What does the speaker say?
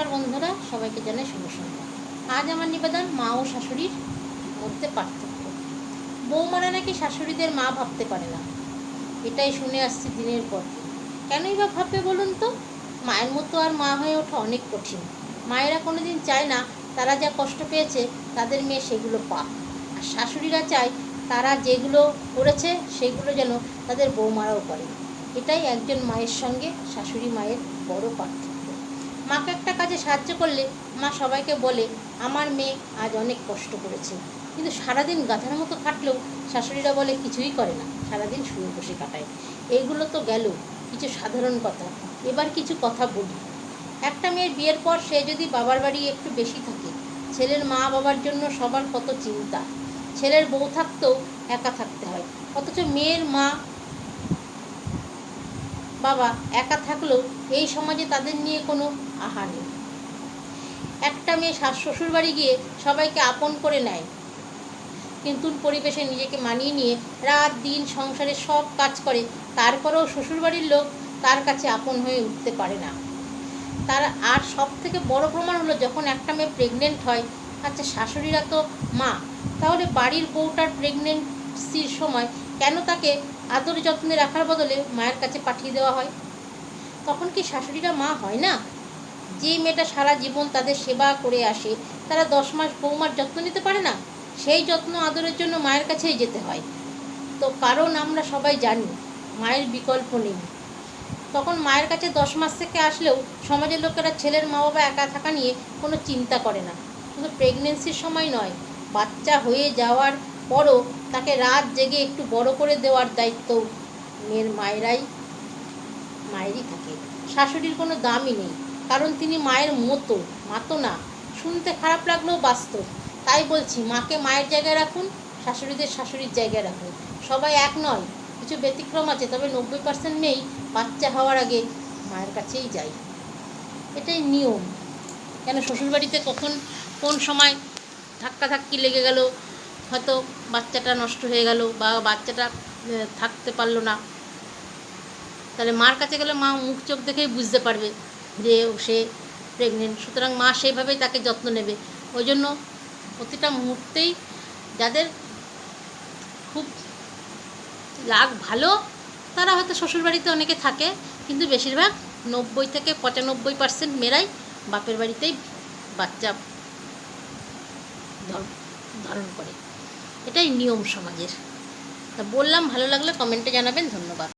নমস্কার বন্ধুরা, সবাইকে জানাই শুভ সন্ধ্যা। আজ আমার নিবেদন মা ও শাশুড়ির মধ্যে পার্থক্য। বৌমারা নাকি শাশুড়িদের মা ভাবতে পারে না। এটাই শুনে আসছি দিনের পর দিন। কেনই বা ভাববে বলুন তো? মায়ের মতো আর মা হয়ে ওঠা অনেক কঠিন। মায়েরা কোনো দিন চায় না, তারা যা কষ্ট পেয়েছে, তাদের মেয়ে সেগুলো পাক। আর শাশুড়িরা চায়, তারা যেগুলো করেছে, সেগুলো যেন তাদের বৌমারাও করে এটাই একজন মায়ের সঙ্গে শাশুড়ি মায়ের বড় পার্থক্য। মাকে একটা কাজে সাহায্য করলে মা সবাইকে বলে, আমার মেয়ে আজ অনেক কষ্ট করেছে। কিন্তু সারাদিন গাধার মতো খাটলেও শাশুড়িরা বলে, কিছুই করে না, সারাদিন শুয়ে বসে কাটায়। এইগুলো তো গেল, কিছু সাধারণ কথা। এবার কিছু কথা বলি। একটা মেয়ের বিয়ের পর সে যদি বাবার বাড়ি একটু বেশি থাকে, ছেলের মা বাবার জন্য সবার কত চিন্তা। ছেলের বউ থাকতেও একা থাকতে হয়। অথচ মেয়ের মা বাবা একা থাকলেও এই সমাজে তাদের নিয়ে কোনো আহা নেই একটা মেয়ে শাশ শ্বশুর বাড়ি গিয়ে সবাইকে আপন করে নেয়। কিন্তু পরিবেশে নিজেকে মানিয়ে নিয়ে রাত, দিন, সংসারে সব কাজ করে, তারপরেও শ্বশুরবাড়ির লোক তার কাছে আপন হয়ে উঠতে পারে না। তার আর সব থেকে বড় প্রমাণ হলো যখন একটা মেয়ে প্রেগনেন্ট হয় আচ্ছা শাশুড়িরা তো মা, তাহলে বাড়ির বউটার প্রেগনেন্সির সময় কেন তাকে আদর যত্নে রাখার বদলে মায়ের কাছে পাঠিয়ে দেওয়া হয়? তখন কি শাশুড়িরা মা হয় না? যে মেয়েটা সারা জীবন তাদের সেবা করে আসে, তারা দশ মাস বৌমার যত্ন নিতে পারে না? সেই যত্ন আদরের জন্য মায়ের কাছেই যেতে হয়। তো কারণ আমরা সবাই জানি, মায়ের বিকল্প নেই। তখন মায়ের কাছে দশ মাস থেকে আসলেও সমাজের লোকেরা ছেলের মা বাবা একা থাকা নিয়ে কোনো চিন্তা করে না। শুধু প্রেগনেন্সির সময় নয়, বাচ্চা হয়ে যাওয়ার পরও তাকে রাত জেগে একটু বড় করে দেওয়ার দায়িত্ব মেয়ের মায়েরাই, মায়েরই থাকে। শাশুড়ির কোনো দামই নেই। কারণ তিনি মায়ের মতো, মাতো না। শুনতে খারাপ লাগলেও বাস্তব তাই বলছি, মাকে মায়ের জায়গায় রাখুন, শাশুড়িদের শাশুড়ির জায়গায় রাখুন। সবাই এক নয়, কিছু ব্যতিক্রম আছে, তবে নব্বই পার্সেন্ট নেই বাচ্চা হওয়ার আগে মায়ের কাছেই যাই এটাই নিয়ম। কেন শ্বশুরবাড়িতে কখন, কোন সময় ধাক্কা ধাক্কি লেগে গেল, হয়তো বাচ্চাটা নষ্ট হয়ে গেল বা বাচ্চাটা থাকতে পারল না। তাহলে মার কাছে গেলে মা মুখ চোখ দেখেই বুঝতে পারবে যে সে প্রেগনেন্ট সুতরাং মা সেইভাবেই তাকে যত্ন নেবে। ওই জন্য প্রতিটা মুহূর্তেই যাদের খুব লাগ ভালো, তারা হয়তো শ্বশুরবাড়িতে অনেকে থাকে, কিন্তু বেশিরভাগ নব্বই থেকে পঁচানব্বই পার্সেন্ট মেয়েরাই বাপের বাড়িতেই বাচ্চা ধারণ করে। এটাই নিয়ম সমাজের। তা বললাম, ভালো লাগলে কমেন্টে জানাবেন, ধন্যবাদ।